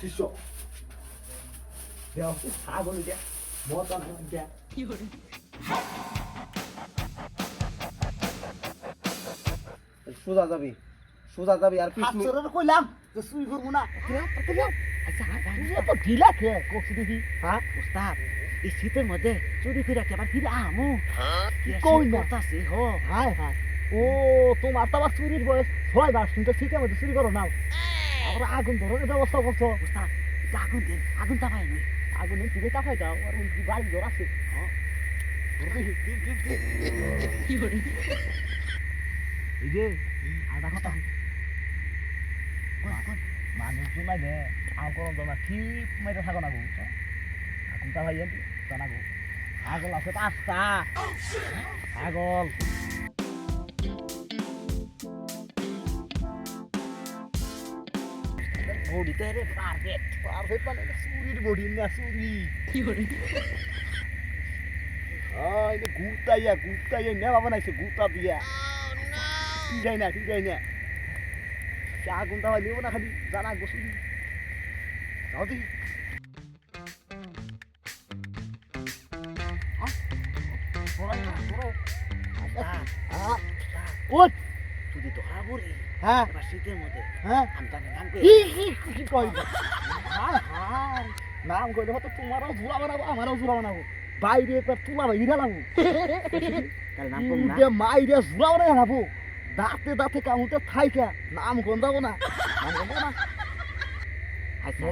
শিষ্য। দেও ছাগল দিয়া মতন দিয়া সোজা যাবি সোজা যাবি আর পিছ কইলাম যে চুরি করব না। আচ্ছা ঢিলা খেয়ে কষি দেখি হ্যাঁ? ওস্তাদ এই শীতের মধ্যে চুরি করে কেবার ফিরে আমু? কি কই না? করতাছি হো। হায় হায়। ও তোমার তো আবার চুরির বয়স। ছয় মাস তুমি তো শীতের মধ্যে চুরি করো নাও। আবার আগুন ধরনের ব্যবস্থা করছ। আগুন দেন আগুন তাপাই নই। আগুনের দিকে তাকাই দাও আর গাড়ি ধর আছে। এই যে আধা কথা। মানুষ জমাই দে আম করম জমা ঠিক মাইতে থাকো না গো আগুন তাপাই জানা গো। ছাগল আছে পাঁচটা। ছাগল বডিতে রে পারফেক্ট। পারফেক্ট মানে চুরির বডি না চুরি। আয় নে গুতাইয়া গুতাইয়া নে বাবা নাইছে গুতা দিয়া। ঠিক না ঠিক না। চা গুন্তা হয় না খালি জানা গোসুরি যাও দেখি। ওট তুই ধরা পড়ি হ্যাঁ। এবার শীতের মধ্যে হ্যাঁ। নাম কি কি কি কই? হায় নাম কইলে হয়তো তোমারও ঝুলা বানাবো আমারও ঝুলা বানাবো। বাইরে একবার তুলা বাইরে লাগাবো। তাহলে নাম করব না? উল্টে মাইরে ঝুলা বানাই হারাবো দাঁতে দাঁতে কামুতে থাইকা নাম গন্ধাবো না। নাম গন্ধাবো না। আচ্ছা।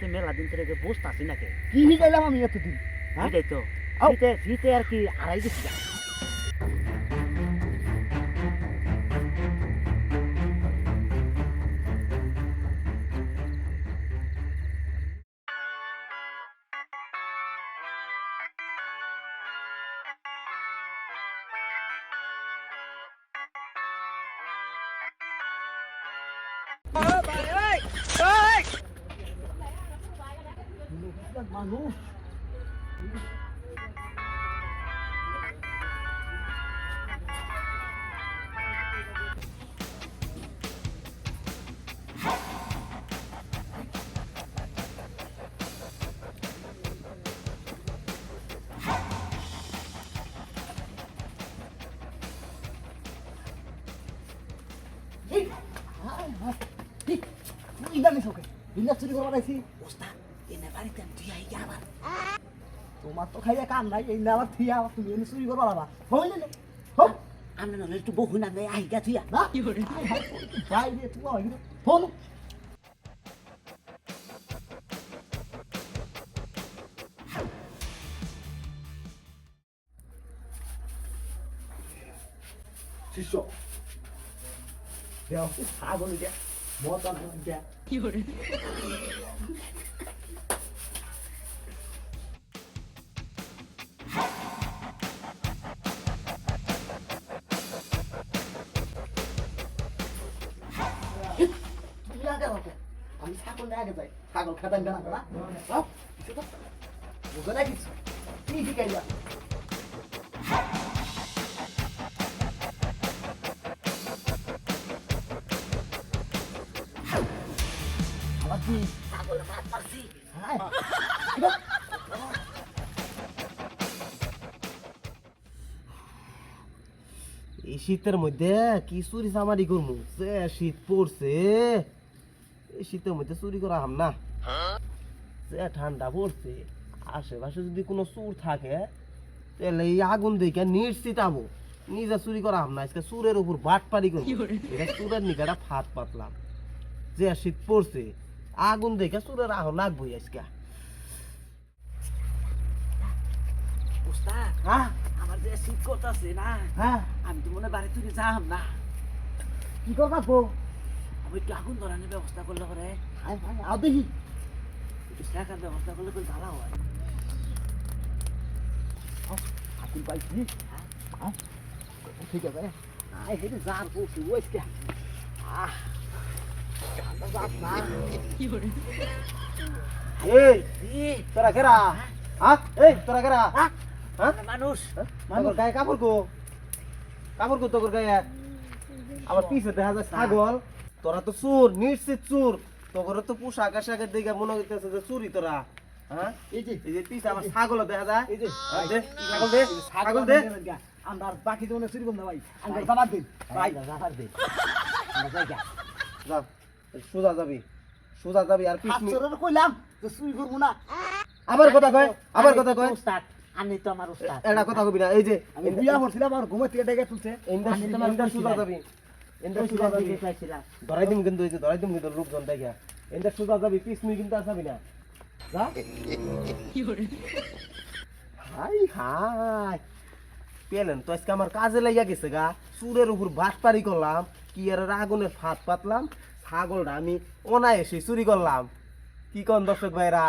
তুই মেলা দিন বসতে আসি নাকি? কি আমি এতদিন হ্যাঁ? এটাই তো। আও। শীতে শীতে আর কি আড়াই দিচ্ছি মানুষ জানিস ওকে বিন্দাস চুরি করবার আইসি ওস্তাদ এনে বাড়িতে তুই আই আবার। তোমার তো খাইয়া কাম নাই এই না আবার থিয়া আবার তুমি এনে চুরি করবার আবার হইলে না হোক আমি নলে একটু বহু না দেয় আই গা তুই না বাইরে তুই হয় না ফোন শিষ্য দেও ছাগল মতন দিয়া। তুই আগে আমি ছাগল নিয়ে আগে যাই ছাগল খাতাম না বুঝে কিছু শিখাইলা এই শীতের মধ্যে কি চুরি চামারি করব শীত পড়ছে এই শীতের মধ্যে চুরি করা হাম না। সে ঠান্ডা পড়ছে আশেপাশে যদি কোনো চুর থাকে তাহলে এই আগুন দেখে নিশ্চিত আবো নিজে চুরি করা হাম না আজকে চুরের উপর বাট পারি করব চুরের নিকাটা ফাত পাতলাম। যে শীত পড়ছে আগুন দেখে চুরের আহ লাগবই আজকে। হ্যাঁ? আমার যে শীত করতেছে না হ্যাঁ? আমি তো মনে বাড়ি তুই যাম না। কি করবা আমি একটু আগুন ধরানোর ব্যবস্থা করলে পরে? আও দেখি। একটু শেখার ব্যবস্থা করলে খুব ভালো হয়। আকুল পাইছি। হ্যাঁ? ঠিক আছে। আই হেঁটে যার পড়ছি ওইসকে আহ তোরা কেরা? হ্যাঁ? এই তোরা কেরা? হ্যাঁ? হ্যাঁ? মানুষ। তোর গায়ে কাপড় কো কাপড় কো তোর গায়ে। আবার পিছে দেখা যায় ছাগল। তোরা তো চোর নিশ্চিত চোর। তোর তো পোশাক আশাকের দিকে মনে হইতেছে যে চুরি তোরা। হ্যাঁ? এই যে। এই যে পিছে আমার ছাগল দেখা যায়। এই যে। ছাগল দে ছাগল দে। আমরা বাকি জনে চুরি করব না ভাই। আমরা জামাত দিন। ভাই। জাহার দে আমরা যাই গা যা সোজা যাবি। সোজা যাবি আর পিছ হাতছরের কইলাম যে চুরি করব না। আবার কথা কয় আবার কথা কয়। উস্তাদ আমি তো আমার উস্তাদ এটা কথা কবি না। এই যে আমি বিয়া করছিলাম আর ঘুমে থেকে ডেকে তুলছে। এন্ডা আমি তোমার সোজা যাবি। এন্ডা সোজা যাবি। ধরাই দিম কিন্তু এই যে ধরাই দিম কিন্তু লোকজন দেখা এন্ডা সোজা যাবি কিন্তু আর না। যা। Hi hi. পেলেন তো আজকে আমার কাজে লাগিয়া গেছে গা। চুরের উপর বাস পারি করলাম কি আর আগুনের ফাঁদ পাতলাম। ছাগলটা আমি অনায়াসে চুরি করলাম। কি কন দর্শক ভাইরা?